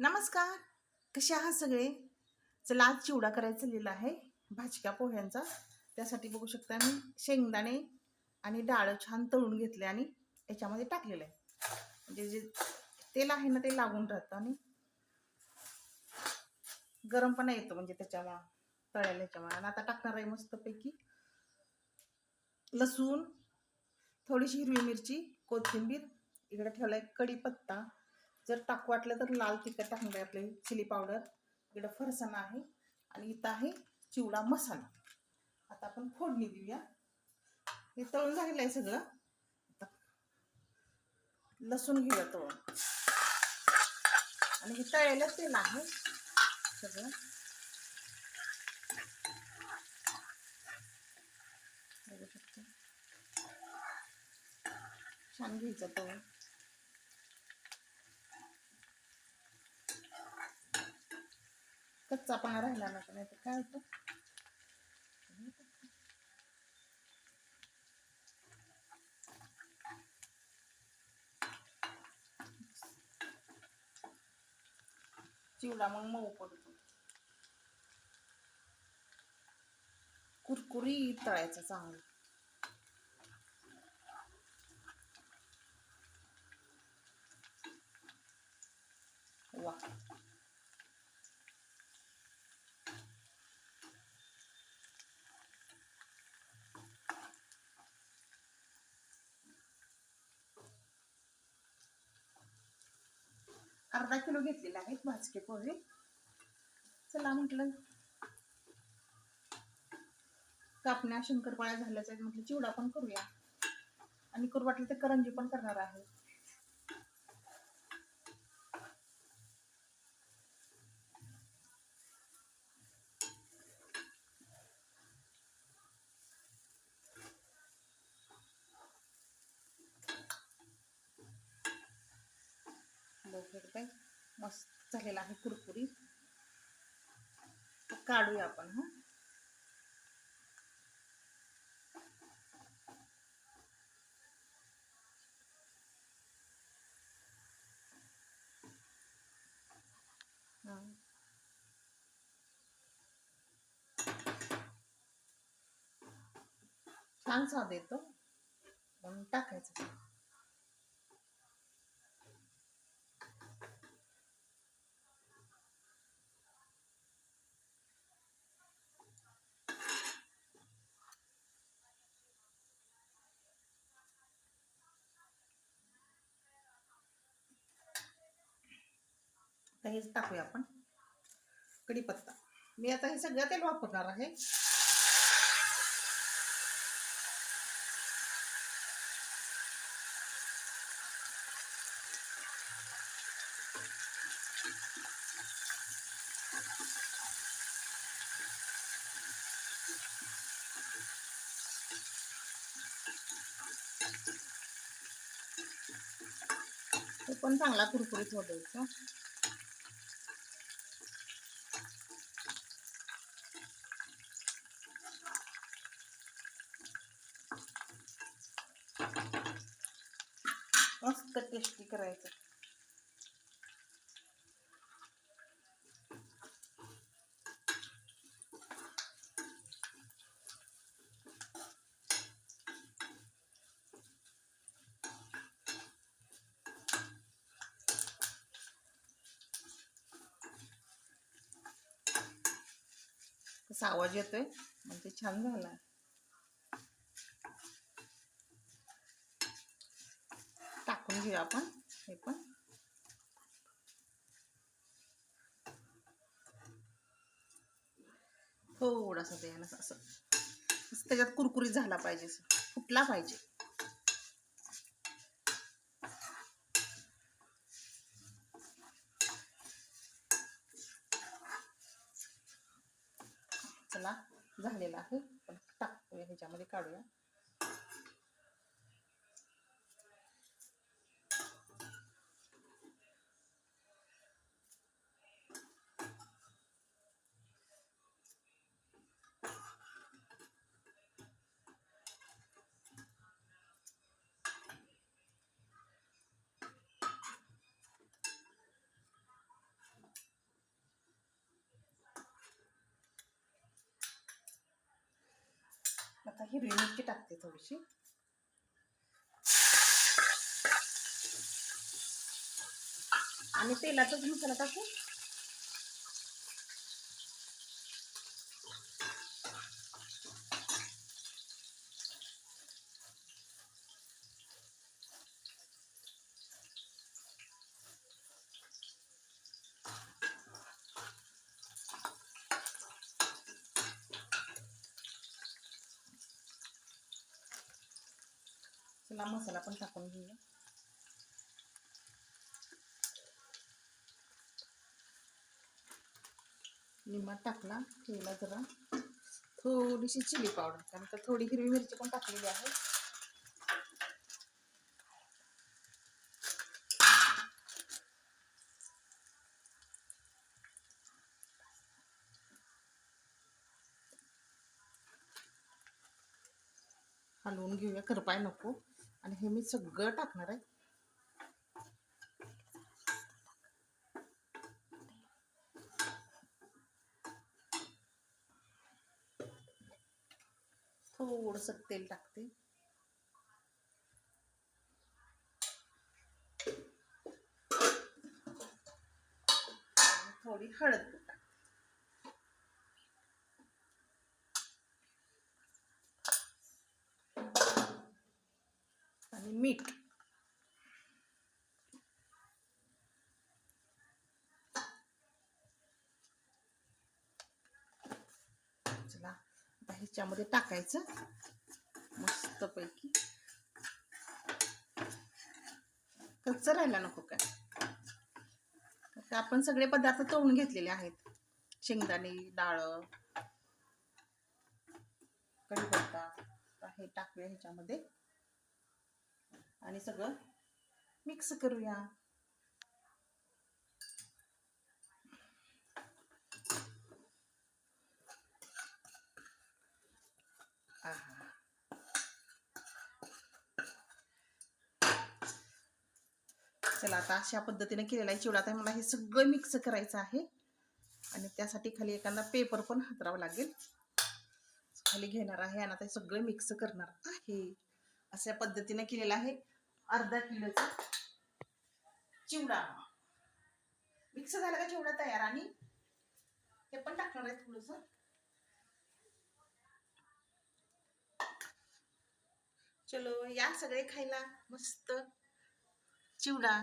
नमस्कार. कसे आहात सगळे? चला आज चिवडा करायचा लिहिला आहे. भाजक्या पोह्यांचा. त्यासाठी बघू शकता मी शेंगदाणे आणि डाळ छान तळून घेतले आणि याच्यामध्ये टाकलेलं आहे. म्हणजे जे तेल आहे ना ते लागून राहतं आणि गरमपणा येतो म्हणजे त्याच्यामुळं तळायला ह्याच्यामुळे आणि आता टाकणार आहे मस्तपैकी लसूण थोडीशी हिरवी मिरची कोथिंबीर इकडे ठेवला आहे कढीपत्ता. जर टाकू वाटलं तर लाल तिखट टाकणार आहे आपले चिली पावडर इकडं फरसाणा आहे आणि इथं आहे चिवडा मसाला. आता आपण फोडणी देऊया. हे तळून झालेलं आहे सगळं. आता लसूण घेऊया तळून. आणि हे तळलेलं तेल आहे सगळं. बघू छान घ्यायचं तळून. कच्चा पाना राहिला ना नाही तर काय होतं? चिवडा मग मऊ पडतो. कुरकुरी तळायचं चांगलं. वा. अर्धा किलो घेतलेले आहेत भाजके पोहे. चला म्हटलं कापण्या शंकरपाळ्या झाल्याच आहेत म्हटलं चिवडा पण करूया. आणि करू वाटलं तर करंजी पण करणार आहे. बघ मस्त झालेला आहे कुरकुरी काढूया आपण हा. छान स्वाद येतो. म्हणून टाकायचं. आता हेच टाकूया आपण. कढीपत्ता मी आता हे सगळं तेल वापरणार आहे. तो पण चांगला कुरकुरीत होतो मस्त टेस्टी करायचं. कसा आवाज येतोय? म्हणजे छान झाला. टाकून घेऊ आपण. हे पण. थोडासा द्यायला असं असं. त्याच्यात कुरकुरीत झाला पाहिजे असं. फुटला पाहिजे. चला झालेला आहे. पण टाकूया ह्याच्यामध्ये काढूया. आता हिरवी मिरची टाकते थोडीशी. आणि तेलाचाच मसाला टाकू. चला मसाला पण टाकून घेऊया. लिंबा टाकला ठेवला जरा. थोडीशी चिली पावडर कारण का थोडी हिरवी मिरची पण टाकलेली आहे. हलवून घेऊया करपाय नको. आणि हे मी सगळं टाकणार आहे. थोडस तेल टाकते. थोडी हळद पण टाकते आणि मीठ. चला आता ह्याच्यामध्ये टाकायचं. मस्तपैकी. कच्च राहायला नको काय? आपण सगळे पदार्थ तळून घेतलेले आहेत. शेंगदाणे डाळ कढीपत्ता हे टाकूया ह्याच्यामध्ये. आणि सगळं मिक्स करूया. चला आता अशा पद्धतीने केलेला आहे चिवडा. आता मला हे सगळं मिक्स करायचं आहे. आणि त्यासाठी खाली एखादा पेपर पण हातरावा लागेल. खाली घेणार आहे आणि आता हे सगळं मिक्स करणार आहे. अशा पद्धतीने केलेलं आहे. अर्धा किलोचा चिवडा मिक्स झाला का चिवडा तयार? आणि हे पण टाकणार आहे थोडस. चलो या सगळे खायला मस्त चिवडा.